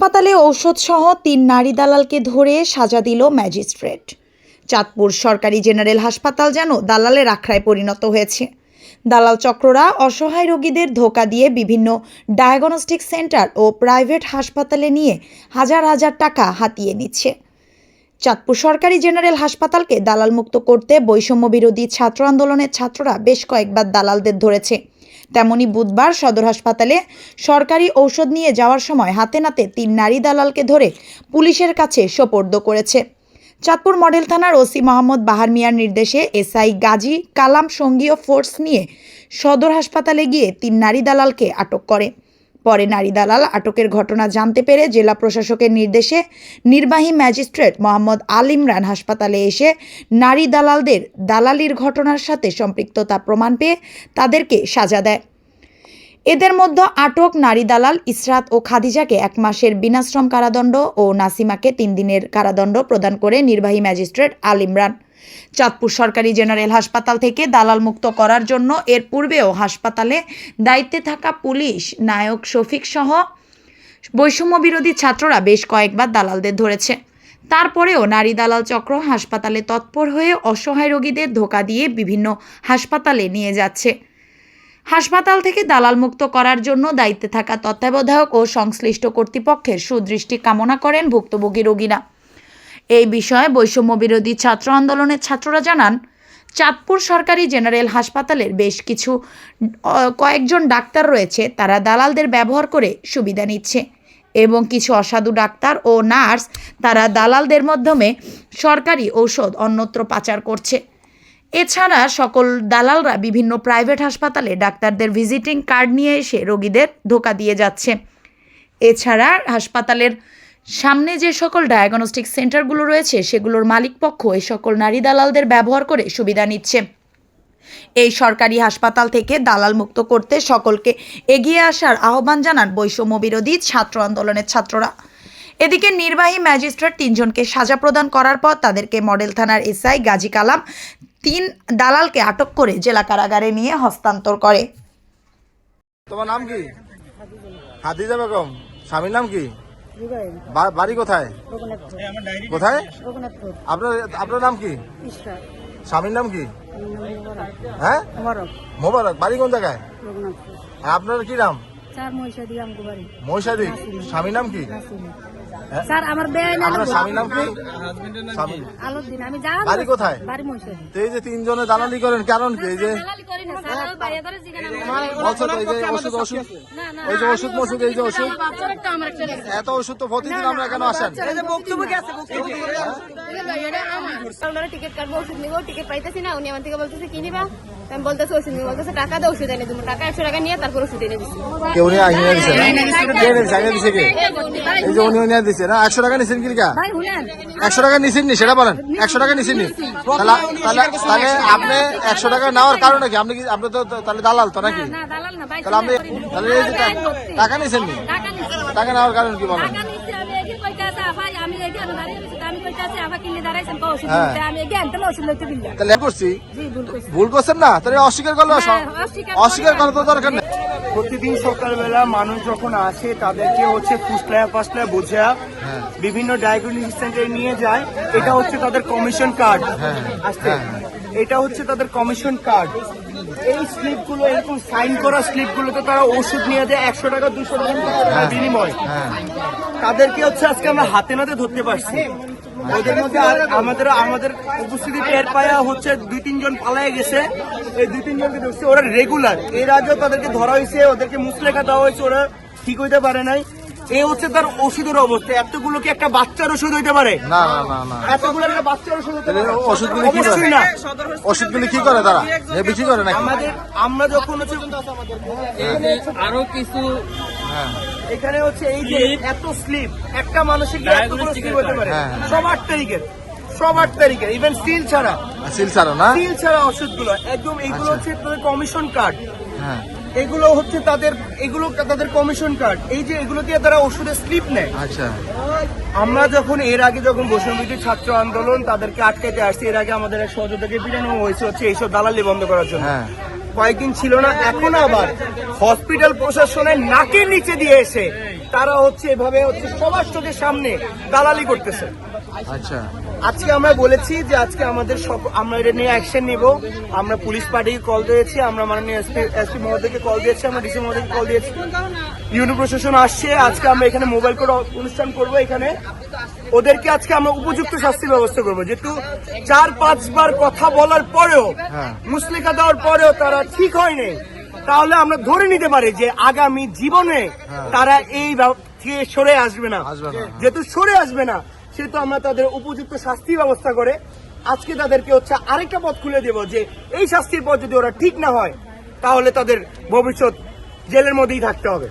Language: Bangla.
হাসপাতালে ঔষধসহ তিন নারী দালালকে ধরে সাজা দিল ম্যাজিস্ট্রেট। চাঁদপুর সরকারি জেনারেল হাসপাতাল যেন দালালের আখড়ায় পরিণত হয়েছে। দালাল চক্ররা অসহায় রোগীদের ধোকা দিয়ে বিভিন্ন ডায়াগনস্টিক সেন্টার ও প্রাইভেট হাসপাতালে নিয়ে হাজার হাজার টাকা হাতিয়ে নিচ্ছে। চাঁদপুর সরকারি জেনারেল হাসপাতালকে দালাল মুক্ত করতে বৈষম্য বিরোধী ছাত্র আন্দোলনের ছাত্ররা বেশ কয়েকবার দালালদের ধরেছে। তেমনি বুধবার সদর হাসপাতালে সরকারি ঔষধ নিয়ে যাওয়ার সময় হাতে নাতে তিন নারী দালালকে ধরে পুলিশের কাছে সোপর্দ করেছে। চাঁদপুর মডেল থানার ওসি মোহাম্মদ বাহার মিয়ার নির্দেশে এসআই গাজী কালাম সঙ্গীয় ফোর্স নিয়ে সদর হাসপাতালে গিয়ে তিন নারী দালালকে আটক করে। পরে নারী দালাল আটকের ঘটনা জানতে পেরে জেলা প্রশাসকের নির্দেশে নির্বাহী ম্যাজিস্ট্রেট মোহাম্মদ আল ইমরান হাসপাতালে এসে নারী দালালদের দালালির ঘটনার সাথে সম্পৃক্ততা প্রমাণ পেয়ে তাদেরকে সাজা দেয়। এদের মধ্যে আটক নারী দালাল ইসরাত ও খাদিজাকে এক মাসের বিনাশ্রম কারাদণ্ড ও নাসিমাকে তিন দিনের কারাদণ্ড প্রদান করে নির্বাহী ম্যাজিস্ট্রেট আল ইমরান চাঁদপুর সরকারি জেনারেল হাসপাতাল থেকে দালাল মুক্ত করার জন্য এর পূর্বেও হাসপাতালে দায়িত্বে থাকা পুলিশ, নায়ক শফিক সহ বৈষম্য বিরোধী ছাত্ররা বেশ কয়েকবার দালালদের ধরেছে। তারপরেও নারী দালাল চক্র হাসপাতালে তৎপর হয়ে অসহায় রোগীদের ধোকা দিয়ে বিভিন্ন হাসপাতালে নিয়ে যাচ্ছে। হাসপাতাল থেকে দালাল মুক্ত করার জন্য দায়িত্বে থাকা তত্ত্বাবধায়ক ও সংশ্লিষ্ট কর্তৃপক্ষের সুদৃষ্টি কামনা করেন ভুক্তভোগী রোগীরা। এই বিষয়ে বৈষম্য বিরোধী ছাত্র আন্দোলনের ছাত্ররা জানান, চাঁদপুর সরকারি জেনারেল হাসপাতালের বেশ কিছু কয়েকজন ডাক্তার রয়েছে, তারা দালালদের ব্যবহার করে সুবিধা নিচ্ছে এবং কিছু অসাধু ডাক্তার ও নার্স তারা দালালদের মাধ্যমে সরকারি ঔষধ অন্যত্র পাচার করছে। এছাড়া সকল দালালরা বিভিন্ন প্রাইভেট হাসপাতালে ডাক্তারদের ভিজিটিং কার্ড নিয়ে এসে রোগীদের ধোকা দিয়ে যাচ্ছে। এছাড়া হাসপাতালের সামনে যে সকল ডায়াগনস্টিক সেন্টারগুলো রয়েছে, সেগুলোর মালিকপক্ষ এই সকল নারী দালালদের ব্যবহার করে সুবিধা নিচ্ছে। এই সরকারি হাসপাতাল থেকে দালাল মুক্ত করতে সকলকে এগিয়ে আসার আহ্বান জানান বৈষম্য বিরোধী ছাত্র আন্দোলনের ছাত্ররা। এদিকে নির্বাহী ম্যাজিস্ট্রেট তিনজনকে সাজা প্রদান করার পর তাদেরকে মডেল থানার এসআই গাজী কালাম তিন দালালকে আটক করে জেলা কারাগারে নিয়ে হস্তান্তর করে। তোমার নাম কি? হাদিজা বেগম। স্বামীর নাম কি? বাড়ি কোথায়? কোথায়? আপনার আপনার নাম কি? স্বামীর নাম কি? হ্যাঁ? মোবারক। মোবারক। বাড়ি কোন জায়গায়? রঘুনাথপুর। আপনার কি নাম? মহিষাদি স্বামীর নাম কি? হ্যাঁ? স্যার আমার আপনার স্বামীর নাম কি? স্বামী বাড়ি কোথায়? বাড়ি এই যে তিনজনে দালালি করেন কারণ কি? এই যে এই যে ওষুধ এই যে ওষুধ এত ওষুধ তো প্রতিদিন আমরা কেন আসেন? টিকিট কাটবো ওষুধ নিবো টিকিট পাইতেছি না উনি আমার থেকে বলতেছে কি নিবা? আমি বলতেছে ওষুধ নিবো বলতেছে টাকা দাও ওষুধ এনে দেবো। টাকা একশো টাকা নিয়ে তারপর ওষুধ এনে দিচ্ছি কেউ নিয়ে আহিয়ে দিছে না? কে নিয়েছে আগে দিছে কে? এই যে উনি নিয়ে দিছে না? একশো টাকা নিছেন কি লিখা? ভাই শুনেন একশো টাকা নিছেন নি সেটা বলেন। একশো টাকা নিছেন নি তাহলে তাহলে- আপনি একশো টাকা নেওয়ার কারণে কি? আপনি কি আপনি তো তাহলে দালাল তো নাকি? তাহলে আপনি তাহলে টাকা নিছেন নি টাকা নেওয়ার কারণ কি বলেন? ভুল কইছি ভুল করছেন না? তাহলে অস্বীকার করলে হ্যাঁ, অস্বীকার অস্বীকার করার তো দরকার নেই। প্রতিদিন সকালবেলা মানুষ যখন আসে তাদেরকে হচ্ছে ফুসলায়া ফাসলায়া বোঝা বিভিন্ন ডায়াগনোস্টিক সেন্টারে নিয়ে যায়। এটা হচ্ছে তাদের কমিশন কার্ড আসছে। এটা হচ্ছে তাদের কমিশন কার্ড এই স্লিপগুলো এরকম সাইন করা স্লিপগুলোতে তারা ওষুধ নিয়ে দেয় একশো টাকা দুশো টাকা বিনিময়। তাদেরকে হচ্ছে আজকে আমরা হাতে নাতে ধরতে পারছি। ওদের মধ্যে আমাদের আমাদের উপস্থিতি টের পায়া হচ্ছে দুই তিনজন পালায় গেছে। এই দুই তিনজনকে ধরছে। ওরা রেগুলার এর আগেও তাদেরকে ধরা হয়েছে ওদেরকে মুসলেখা দেওয়া হয়েছে ওরা ঠিক হইতে পারে নাই। এই হচ্ছে তার ওষুধের অবস্থা। এতগুলো কি একটা বাচ্চার ওষুধ হইতে পারে? না না না না। এতগুলো একটা বাচ্চার ওষুধ হতে পারে? ওষুধগুলো কি করে? অবশ্যই না। ওষুধগুলি কি করে তারা? এ বিক্রি করে নাকি? আমাদের আমরা যখন হচ্ছে আরও কিছু হ্যাঁ। এখানে হচ্ছে এই যে এত স্লিপ একটা মানুষের কি এতগুলো স্লিপ হতে পারে? হ্যাঁ। সব আট তারিখের। সব আট তারিখের ইভেন স্টিল ছাড়া সিল ছাড়ো না? স্টিল ছাড়া ওষুধগুলো। একদম এইগুলো আচ্ছা। হচ্ছে তোদের কমিশন কার্ড হ্যাঁ। এগুলো হচ্ছে তাদের এগুলো তাদের কমিশন কার্ড এই যে এগুলো দিয়ে তারা ওষুধের স্লিপ নেয়। আচ্ছা। আমরা যখন এর আগে যখন বৈষম্যবিধি ছাত্র আন্দোলন তাদেরকে আটকাতে আসছি এর আগে আমাদের এক সহযোগীকে পিটানো হয়েছে হচ্ছে এইসব দালালি বন্ধ করার জন্য। হ্যাঁ। কয়েকদিন ছিল না এখন আবার হসপিটাল প্রশাসনের নাকের নিচে দিয়ে এসে তারা হচ্ছে এভাবে হচ্ছে সবার চোখের সামনে দালালি করতেছে। আচ্ছা। আজকে আমরা বলেছি যে আজকে আমাদের সব আমরা এটা নিয়ে অ্যাকশন নিব। আমরা পুলিশ পার্টিকে কল দিয়েছি আমরা মাননীয় এসপি এসপি মহোদয়কে কল দিয়েছি আমরা ডিসি মহোদয়কে কল দিয়েছি। ইউনি প্রশাসন আসছে আজকে আমরা এখানে মোবাইল করে অনুষ্ঠান করব এখানে। ওদেরকে আজকে আমরা উপযুক্ত শাস্তির ব্যবস্থা করব। যেহেতু চার পাঁচবার কথা বলার পরেও হ্যাঁ। মুসলিকা দেওয়ার পরেও তারা ঠিক হয়নি তাহলে আমরা ধরে নিতে পারি যে আগামী জীবনে তারা এই থেকে সরে আসবে না। আসবে না। যেহেতু সরে আসবে না সেহেতু আমরা তাদের উপযুক্ত শাস্তি ব্যবস্থা করে আজকে তাদেরকে হচ্ছে আরেকটা পথ খুলে দেব যে এই শাস্তির পথ যদি ওরা ঠিক না হয় তাহলে তাদের ভবিষ্যৎ জেলের মধ্যেই থাকতে হবে।